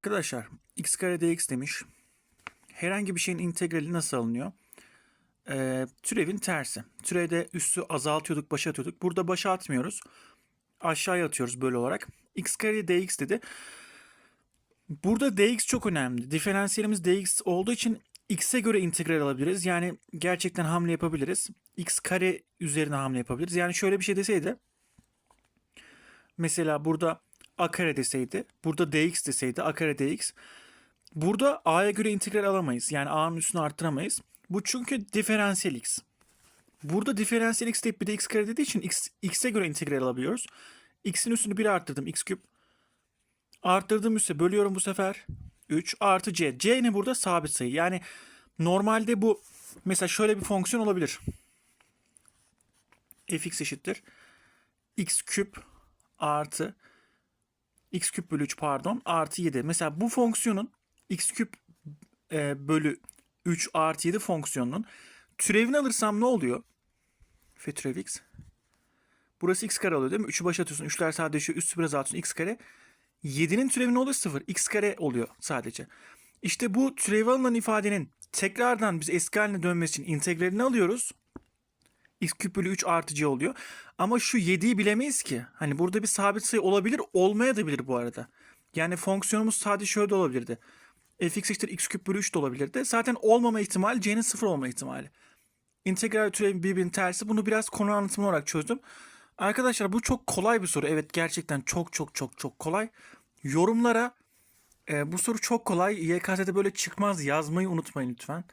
Arkadaşlar x kare dx demiş. Herhangi bir şeyin integrali nasıl alınıyor? Ee, türevin tersi. Türevde üssü azaltıyorduk, başa atıyorduk. Burada başa atmıyoruz. Aşağıya atıyoruz böyle olarak. x kare dx dedi. Burada dx çok önemli. Diferansiyelimiz dx olduğu için x'e göre integral alabiliriz. Yani gerçekten hamle yapabiliriz. x kare üzerine hamle yapabiliriz. Yani şöyle bir şey deseydi. Mesela burada a kare deseydi. Burada dx deseydi. a kare dx. Burada a'ya göre integral alamayız. Yani a'nın üstünü arttıramayız. Bu çünkü diferansiyel x. Burada diferansiyel x deyip bir de x kare dediği için x, x'e göre integral alabiliyoruz. x'in üstünü 1 arttırdım. x küp. Arttırdığım üsse bölüyorum bu sefer. 3 artı c. c ne burada? Sabit sayı. Yani normalde bu mesela şöyle bir fonksiyon olabilir. fx eşittir. x küp artı x küp bölü 3 pardon artı 7. Mesela bu fonksiyonun x küp e, bölü 3 artı 7 fonksiyonunun türevini alırsam ne oluyor? F türev x. Burası x kare oluyor değil mi? 3'ü başa atıyorsun. 3'ler sadeleşiyor. Üstü biraz atıyorsun. x kare. 7'nin türevi ne oluyor? 0. x kare oluyor sadece. İşte bu türevi alınan ifadenin tekrardan biz eski haline dönmesi için integralini alıyoruz. X küp bölü 3 artı c oluyor. Ama şu 7'yi bilemeyiz ki. Hani burada bir sabit sayı olabilir, olmaya da bilir bu arada. Yani fonksiyonumuz sadece şöyle de olabilirdi. fx eşittir x küp bölü 3 de olabilirdi. Zaten olmama ihtimali c'nin 0 olma ihtimali. İntegral türevi birbirinin tersi. Bunu biraz konu anlatımı olarak çözdüm. Arkadaşlar bu çok kolay bir soru. Evet gerçekten çok çok çok çok kolay. Yorumlara e, bu soru çok kolay. YKS'de böyle çıkmaz yazmayı unutmayın lütfen.